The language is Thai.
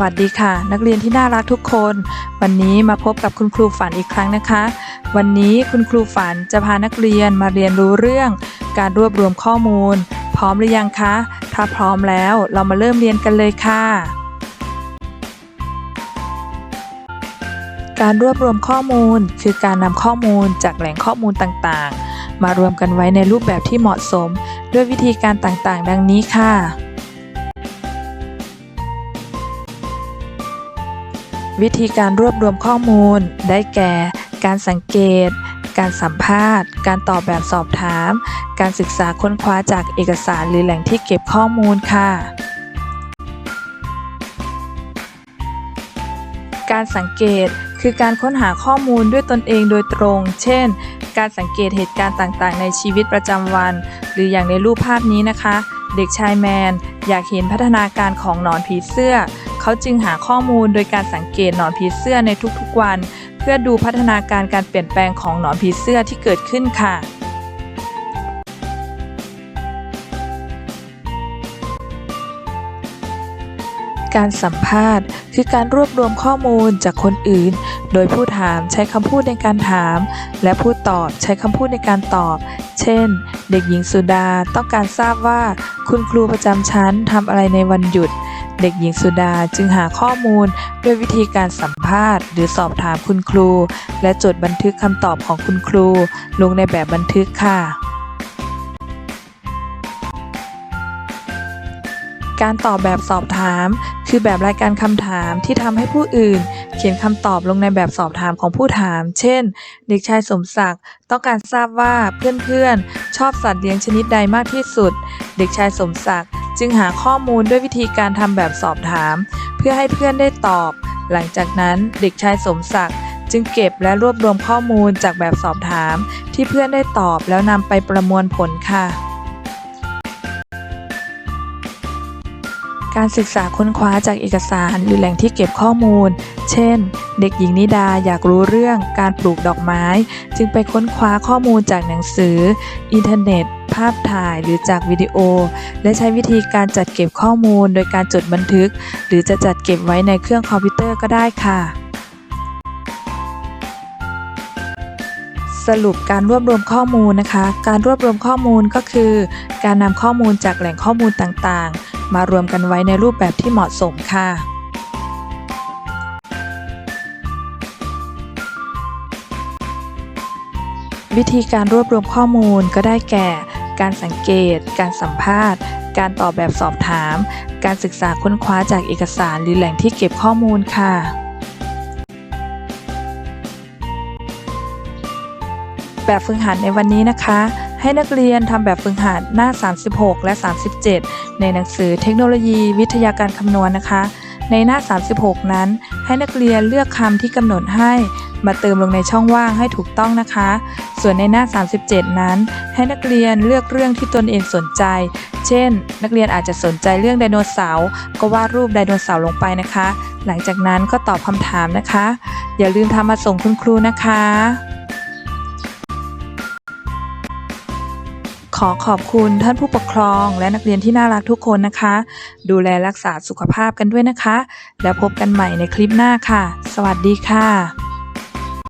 วัสดีค่ะ นักเรียนที่น่ารักทุกคน วันนี้มาพบกับคุณครูฝันอีกครั้งนะคะ วันนี้คุณครูฝันจะพานักเรียนมาเรียนรู้เรื่อง การรวบรวมข้อมูล พร้อมหรือยังคะ ถ้าพร้อมแล้วเรามาเริ่มเรียนกันเลยค่ะ การรวบรวมข้อมูล คือการนำข้อมูลจากแหล่งข้อมูลต่างๆ มารวมกันไว้ในรูปแบบที่เหมาะสม ด้วยวิธีการต่างๆ ดังนี้ค่ะ วิธีการรวบรวมข้อมูล ได้แก่ การสังเกต การสัมภาษณ์ การตอบแบบสอบถาม การศึกษาค้นคว้าจากเอกสารหรือแหล่งที่เก็บข้อมูลค่ะ การสังเกตคือการค้นหาข้อมูลด้วยตนเองโดยตรง เช่น การสังเกตเหตุการณ์ต่างๆ ในชีวิตประจำวัน หรืออย่างในรูปภาพนี้นะคะ เด็กชายแมน อยากเห็นพัฒนาการของหนอนผีเสื้อ เขาจึงหาข้อมูลโดยการสังเกตหนอนผีเสื้อในทุกๆวัน เพื่อดูพัฒนาการการเปลี่ยนแปลงของหนอนผีเสื้อที่เกิดขึ้นค่ะการสัมภาษณ์ คือการรวบรวมข้อมูลจากคนอื่น โดยผู้ถามใช้คำพูดในการถาม และผู้ตอบใช้คำพูดในการตอบ เช่น เด็กหญิงสุดาต้องการทราบว่า คุณครูประจำชั้นทำอะไรในวันหยุด เด็กหญิงสุดาจึงหาข้อมูลด้วยวิธีการสัมภาษณ์ หรือสอบถามคุณครู และจดบันทึกคำตอบของคุณครู ลงในแบบบันทึกค่ะ การตอบแบบสอบถาม คือแบบรายการคำถามที่ทำให้ผู้อื่น เขียนคำตอบลงในแบบสอบถามของผู้ถาม เช่น เด็กชายสมศักดิ์ต้องการทราบว่าเพื่อนๆชอบสัตว์เลี้ยงชนิดใดมากที่สุด เด็กชายสมศักดิ์ จึงหาข้อมูลด้วยวิธีการทำแบบสอบถาม เพื่อให้เพื่อนได้ตอบ หลังจากนั้นเด็กชายสมศักดิ์จึงเก็บและรวบรวมข้อมูลจากแบบสอบถาม ที่เพื่อนได้ตอบแล้วนำไปประมวลผลค่ะ การศึกษาค้นคว้าจากเอกสารหรือแหล่งที่เก็บข้อมูล เช่น เด็กหญิงนิดาอยากรู้เรื่องการปลูกดอกไม้ จึงไปค้นคว้าข้อมูลจากหนังสือ อินเทอร์เน็ต ภาพถ่ายหรือจากวิดีโอ และใช้วิธีการจัดเก็บข้อมูลโดยการจดบันทึก หรือจะจัดเก็บไว้ในเครื่องคอมพิวเตอร์ก็ได้ค่ะ สรุปการรวบรวมข้อมูลนะคะ การรวบรวมข้อมูลก็คือ การนำข้อมูลจากแหล่งข้อมูลต่างๆ มารวมกันไว้ในรูปแบบที่เหมาะสมค่ะวิธีการรวบรวมข้อมูลก็ได้แก่ การสังเกต การสัมภาษณ์ การตอบแบบสอบถาม การศึกษาค้นคว้าจากเอกสารหรือแหล่งที่เก็บข้อมูลค่ะแบบฝึกหัดในวันนี้นะคะ ให้นักเรียนทำแบบฝึกหัดหน้า 36 และ 37 ในหนังสือเทคโนโลยีวิทยาการคำนวณนะคะ ในหน้า 36 นั้น ให้นักเรียนเลือกคำที่กำหนดให้ มาเติมลงในช่องว่างให้ถูกต้องนะคะ ส่วนในหน้า 37 นั้น ให้นักเรียนเลือกเรื่องที่ตนเองสนใจ เช่น นักเรียนอาจจะสนใจเรื่องไดโนเสาร์ก็วาดรูปไดโนเสาร์ลงไปนะคะ หลังจากนั้นก็ตอบคำถามนะคะ อย่าลืมทำมาส่งคุณครูนะคะ อขอบคุณท่านผู้ปกครอง และนักเรียนที่น่ารักทุกคนนะคะ ดูแลรักษาสุขภาพกันด้วยนะคะ แล้วพบกันใหม่ในคลิปหน้าค่ะ สวัสดีค่ะ